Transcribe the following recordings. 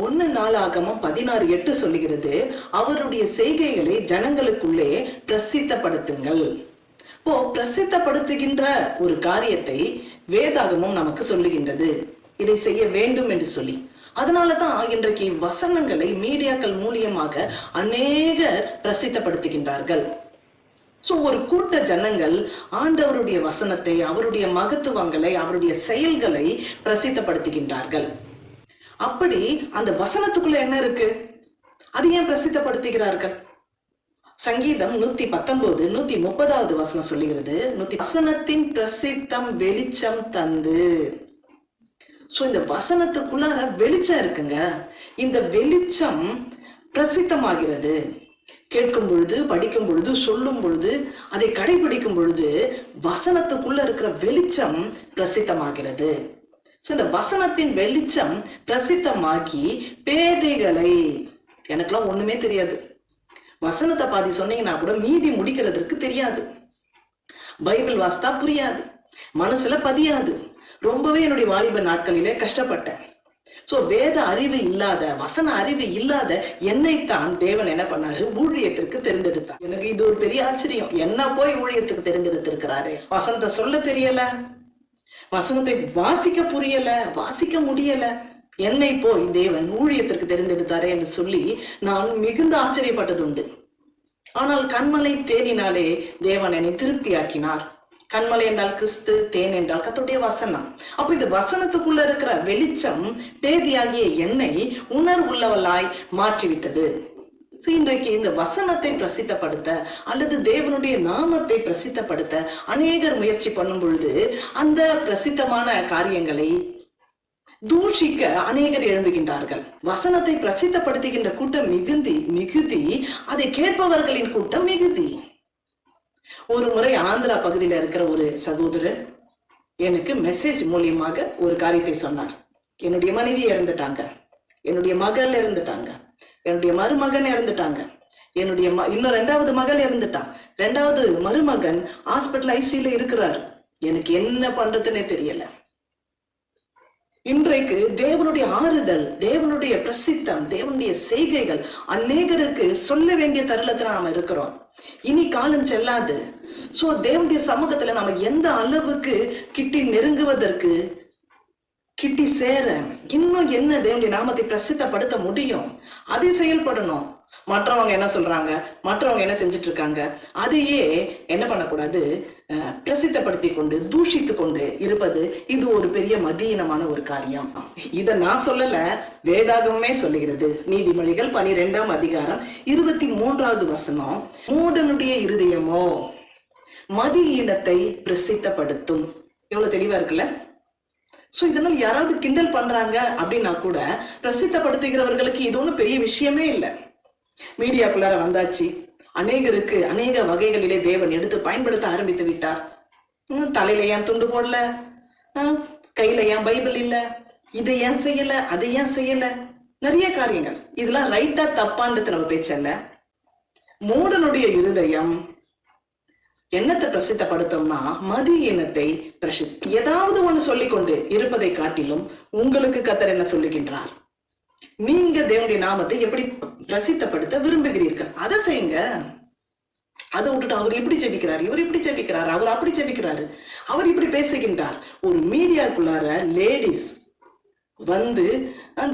ஒன்னு நாளாகமும் பதினாறு எட்டு சொல்லுகிறது அவருடைய செய்கைகளை ஜனங்களுக்குள்ளே பிரசித்தப்படுத்துங்கள். இப்போ பிரசித்தப்படுத்துகின்ற ஒரு காரியத்தை வேதாகமும் நமக்கு சொல்லுகின்றது. இதை செய்ய வேண்டும் என்று சொல்லி. அதனாலதான் இன்றைக்கு வசனங்களை மீடியாக்கள் மூலியமாக அநேகர் பிரசித்தப்படுத்துகின்றார்கள். சோ ஒரு கூட்ட ஜனங்கள் ஆண்டவருடைய வசனத்தை அவருடைய மகத்துவங்களை அவருடைய செயல்களை பிரசித்தப்படுத்துகின்றார்கள். அப்படி அந்த வசனத்துக்குள்ள என்ன இருக்கு? அது ஏன் பிரசித்தப்படுத்துகிறார்கள்? சங்கீதம் நூத்தி பத்தொன்பது நூத்தி முப்பதாவது வசனம் சொல்லுகிறது நூத்தி வசனத்தின் பிரசித்தம் வெளிச்சம் தந்து. ஸோ இந்த வசனத்துக்குள்ளார வெளிச்சம் இருக்குங்க. இந்த வெளிச்சம் பிரசித்தமாகிறது. கேட்கும் பொழுது படிக்கும் பொழுது சொல்லும் பொழுது அதை கடைபிடிக்கும் பொழுது வசனத்துக்குள்ள இருக்கிற வெளிச்சம் பிரசித்தமாகிறது. ஸோ இந்த வசனத்தின் வெளிச்சம் பிரசித்தமாக்கி பேதைகளை எனக்கெல்லாம் ஒண்ணுமே தெரியாது. வசனத்தை பாதி சொன்னீங்கன்னா கூட மீதி முடிக்கிறதுக்கு தெரியாது. பைபிள் வாஸ்தா புரியாது. மனசுல பதியாது. ரொம்பவே என்னுடைய வாலிப நாட்களிலே கஷ்டப்பட்டேன். சோ வேத அறிவு இல்லாத வசன அறிவு இல்லாத என்னைத்தான் தேவன் என்ன பண்ணாரு? ஊழியத்திற்கு தெரிந்தெடுத்தார். எனக்கு இது ஒரு பெரிய ஆச்சரியம். என்ன போய் ஊழியத்துக்கு தெரிந்தெடுத்திருக்கிறாரு? வசனத்தை சொல்ல தெரியல. வசனத்தை வாசிக்க புரியல வாசிக்க முடியல. என்னை போய் தேவன் ஊழியத்திற்கு தெரிந்தெடுத்தாரே என்று சொல்லி நான் மிகுந்த ஆச்சரியப்பட்டது உண்டு ஆனால் கண்மலை தேடினாலே தேவன் என்னை திருப்தியாக்கினார். கண்மலை என்றால் கிறிஸ்து தேன் என்றால் கத்துடைய வசனம். அப்போ இது வசனத்துக்குள்ள இருக்கிற வெளிச்சம் பேதியாகிய என்னை உணர்வுள்ளவளாய் மாற்றிவிட்டது. இன்றைக்கு இந்த வசனத்தை பிரசித்தப்படுத்த அல்லது தேவனுடைய நாமத்தை பிரசித்தப்படுத்த அநேகர் முயற்சி பண்ணும் பொழுது அந்த பிரசித்தமான காரியங்களை தூஷிக்க அநேகர் எழும்புகின்றார்கள். வசனத்தை பிரசித்தப்படுத்துகின்ற கூட்டம் மிகுந்தி மிகுதி அதை கேட்பவர்களின் கூட்டம் மிகுதி. ஒரு முறை ஆந்திரா பகுதியில இருக்கிற ஒரு சகோதரர் எனக்கு மெசேஜ் மூலியமாக ஒரு காரியத்தை சொன்னார். என்னுடைய மனைவி இறந்துட்டாங்க. என்னுடைய மகள் இறந்துட்டாங்க. என்னுடைய மருமகன் இறந்துட்டாங்க. என்னுடைய ம இன்னும் ரெண்டாவது மகள் இறந்துட்டான். ரெண்டாவது மருமகன் ஹாஸ்பிட்டல் ஐசியூல இருக்கிறார். எனக்கு என்ன பண்றதுன்னே தெரியல. இன்றைக்கு தேவனுடைய ஆறுதல் தேவனுடைய பிரசித்தம் தேவனுடைய செய்கைகள் அநேகருக்கு சொல்ல வேண்டிய தருணத்துல நாம இருக்கிறோம். இனி காலம் செல்லாது. சோ தேவனுடைய சமூகத்துல நாம எந்த அளவுக்கு கிட்டி நெருங்குவதற்கு கிட்டி சேர இன்னும் என்ன தேவனுடைய நாமத்தை பிரசித்தப்படுத்த முடியும்? அதை செயல்படணும். மற்றவங்க என்ன சொல்றாங்க? மற்றவங்க என்ன செஞ்சுட்டு இருக்காங்க அதையே என்ன பண்ணக்கூடாது? அஹ், பிரசித்தப்படுத்தி கொண்டு தூஷித்து கொண்டு இருப்பது இது ஒரு பெரிய மதியீனமான ஒரு காரியம். இத நான் சொல்லல வேதாகமே சொல்லுகிறது. நீதிமொழிகள் பனிரெண்டாம் அதிகாரம் இருபத்தி மூன்றாவது வசனம் மூடனுடைய இருதயமோ மதியீனத்தை பிரசித்தப்படுத்தும். எவ்வளவு தெளிவா இருக்குல்ல? ஸோ இதனால் யாராவது கிண்டல் பண்ணுறாங்க அப்படின்னா கூட பிரசித்தப்படுத்துகிறவர்களுக்கு இது ஒன்றும் பெரிய விஷயமே இல்லை. மீடியாக்குள்ளார வந்தாச்சு. அநேகருக்கு அநேக வகைகளிலே தேவன் எடுத்து பயன்படுத்த ஆரம்பித்து விட்டார். தலையில ஏன் துண்டு போடல? கையில ஏன் பைபிள் இல்லை? இதை ஏன் செய்யல? அதை ஏன் செய்யல? நிறைய காரியங்கள். இதெல்லாம் ரைட்டா தப்பான்றது நம்ம பேச்சல்ல. மூடனுடைய இருதயம் என்னத்தை பிரசித்தப்படுத்தோம்னா மதி இனத்தை பிரசி ஏதாவது ஒண்ணு சொல்லிக்கொண்டு இருப்பதை காட்டிலும் உங்களுக்கு கத்தர் என்ன சொல்லுகின்றார்? நீங்க தேவனுடைய நாமத்தை எப்படி பிரசித்தப்படுத்த விரும்புகிறீர்கள்? அதை செய்யுங்க. அதை விட்டுட்டு அவர் இப்படி ஜெபிக்கிறார்? இவர் இப்படி ஜெபிக்கிறார்? அவர் அப்படி ஜெபிக்கிறாரு. அவர் இப்படி பேசுகின்றார். ஒரு மீடியாக்குள்ளார லேடிஸ் வந்து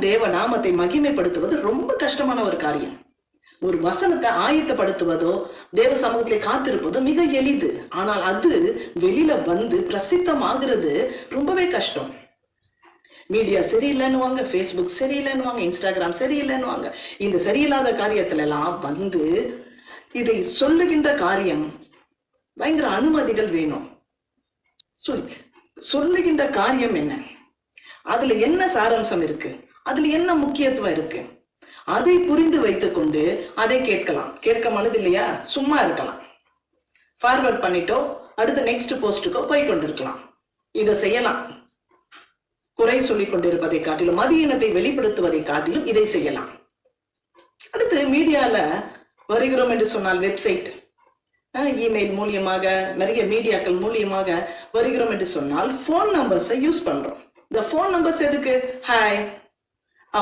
தேவ நாமத்தை மகிமைப்படுத்துவது ரொம்ப கஷ்டமான ஒரு காரியம். ஒரு வசனத்தை ஆயத்தப்படுத்துவதோ தேவ சமூகத்திலே காத்திருப்பதோ மிக எளிது. ஆனால் அது வெளியில வந்து பிரசித்தமாகிறது ரொம்பவே கஷ்டம். மீடியா சரியில்லைன்னுவாங்க ஃபேஸ்புக் சரியில்லைன்னுவாங்க இன்ஸ்டாகிராம் சரியில்லைன்னுவாங்க இந்த சரியில்லாத காரியத்துல எல்லாம் வந்து இதை சொல்லுகின்ற காரியம் பயங்கர அனுமதிகள் வேணும். சொல் சொல்லுகின்ற காரியம் என்ன? அதுல என்ன சாராம்சம் இருக்கு? அதுல என்ன முக்கியத்துவம் இருக்கு? அதை புரிந்து வைத்துக்கொண்டு அதை கேட்கலாம். கேட்க மனது இல்லையா சும்மா இருக்கலாம். ஃபார்வர்ட் பண்ணிட்டோ அடுத்த நெக்ஸ்ட் போஸ்ட்டுக்கோ போய் கொண்டிருக்கலாம். இதை செய்யலாம். குறை சொல்லிக் கொண்டிருப்பதை காட்டிலும் மதியினத்தை வெளிப்படுத்துவதை காட்டிலும் இதை செய்யலாம். அடுத்து மீடியால வருகிறோம் என்று சொன்னால் வெப்சைட் இமெயில் மூலியமாக நிறைய மீடியாக்கள் மூலியமாக வருகிறோம் என்று சொன்னால் ஃபோன் நம்பர்ஸை யூஸ் பண்றோம். இந்த ஃபோன் நம்பர்ஸ் எதுக்கு? ஹாய்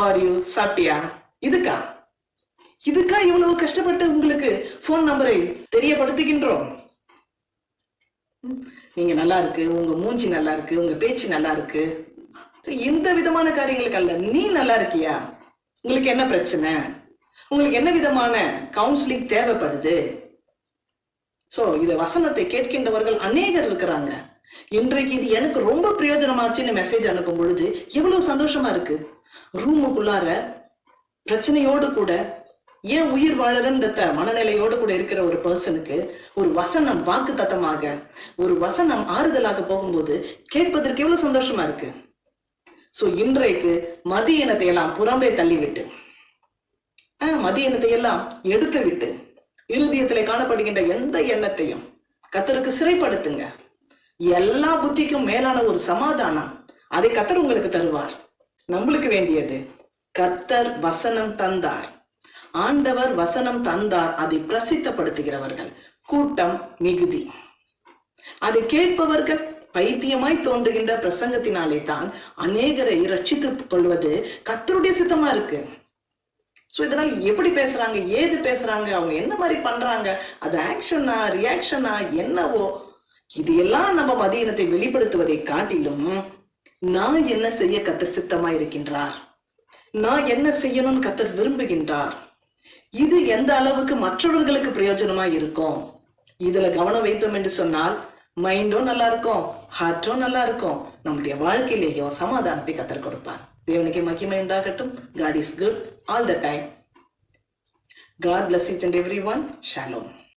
ஆர் யூ சாப்பிட்டியா? இதுக்கா? இதுக்கா இவ்வளவு கஷ்டப்பட்டு உங்களுக்கு போன் நம்பரை தெரியப்படுத்துகின்றோம்? நீங்க நல்லா இருக்கு உங்க மூஞ்சி நல்லா இருக்கு உங்க பேச்சு நல்லா இருக்கு. இந்த விதமான காரியங்களுக்கு அல்ல நீ நல்லா இருக்கியா? உங்களுக்கு என்ன பிரச்சனை? உங்களுக்கு என்ன விதமான கவுன்சிலிங் தேவைப்படுது? சோ இது வசனத்தை கேட்கின்றவர்கள் அநேகர் இருக்கிறாங்க. இன்றைக்கு இது எனக்கு ரொம்ப பிரயோஜனமாச்சுன்னு மெசேஜ் அனுப்பும் பொழுது எவ்வளவு சந்தோஷமா இருக்கு. ரூமுக்குள்ளார பிரச்சனையோடு கூட ஏன் உயிர் வாழறன்ற மனநிலையோடு கூட இருக்கிற ஒரு பர்சனுக்கு ஒரு வசனம் வாக்கு தத்தமாக ஒரு வசனம் ஆறுதலாக போகும்போது கேட்பதற்கு எவ்வளவு சந்தோஷமா இருக்கு? சோ இன்றைக்கு மதிய இனத்தை எல்லாம் புறம்பே தள்ளிவிட்டு ஆஹ், மதிய இனத்தை எல்லாம் எடுத்து விட்டு இருதயத்திலே காணப்படுகின்ற எந்த எண்ணத்தையும் கத்தருக்கு சிறைப்படுத்துங்க. எல்லா புத்திக்கும் மேலான ஒரு சமாதானம் அதை கத்தர் உங்களுக்கு தருவார். நம்மளுக்கு வேண்டியது கத்தர் வசனம் தந்தார். ஆண்டவர் வசனம் தந்தார் அதை பிரசித்தப்படுத்துகிறவர்கள். கூட்டம் மிகுதி. அதை கேட்பவர்கள் பைத்தியமாய் தோன்றுகின்ற பிரசங்கத்தினாலே தான் அநேகரை ரட்சித்து கொள்வது கத்தருடைய சித்தமா இருக்கு. சோ இதனால் எப்படி பேசுறாங்க? ஏது பேசுறாங்க? அவங்க என்ன மாதிரி பண்றாங்க? அது ஆக்ஷனா ரியாக்ஷனா என்னவோ? இது எல்லாம் நம்ம மதியினத்தை வெளிப்படுத்துவதை காட்டிலும் நான் என்ன செய்ய கத்தர் சித்தமா இருக்கின்றார்? நான் என்ன செய்யணும்னு கத்தர் விரும்புகின்றார். இது எந்த அளவுக்கு மற்றவர்களுக்கு பிரயோஜனமா இருக்கும்? இதுல கவனம் வைத்தோம் என்று சொன்னால் மைண்டும் நல்லா இருக்கும் ஹார்ட்டும் நல்லா இருக்கும். நம்முடைய வாழ்க்கையிலேயும் சமாதானத்தை கத்தர் கொடுப்பார். தேவனுக்கு மகிமை உண்டாகட்டும். God is good all the time God bless each and every one shalom